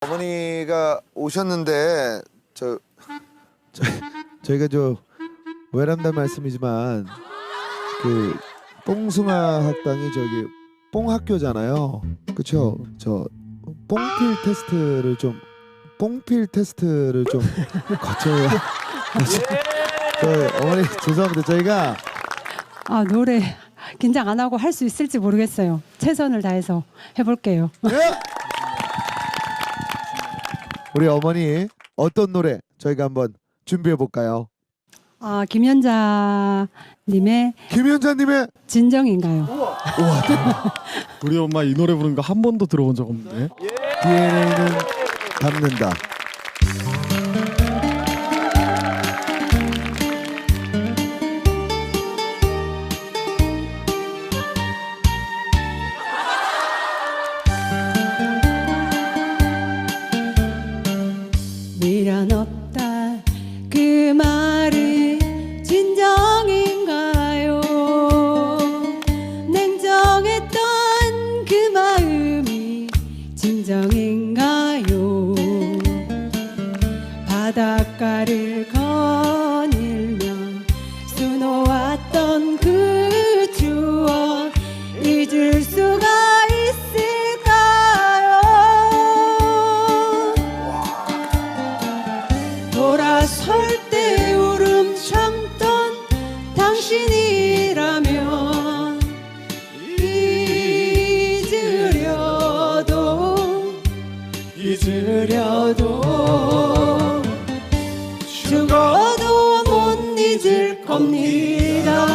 어머니가 오셨는데 저, 저 저희가 저 외람단 말씀이지만 그 뽕숭아 학당이 저기 뽕학교잖아요. 그렇죠? 저 뽕필 테스트를 좀 뽕필 테스트를 좀 거쳐야 저 어머니 죄송합니다. 저희가 아 노래 긴장 안 하고 할 수 있을지 모르겠어요. 최선을 다해서 해볼게요. 예? 우리 어머니 어떤 노래 저희가 한번 준비해 볼까요? 아 김연자님의 김현자님의 진정인가요? 우리 엄마 이 노래 부르는 거 한 번도 들어본 적 없는데. DNA는 닮는다. 미련 없다 그 말이 진정인가요? 냉정했던 그 마음이 진정인가요? 돌아설 때 울음 참던 당신이라면 잊으려도 잊으려도 죽어도 못 잊을 겁니다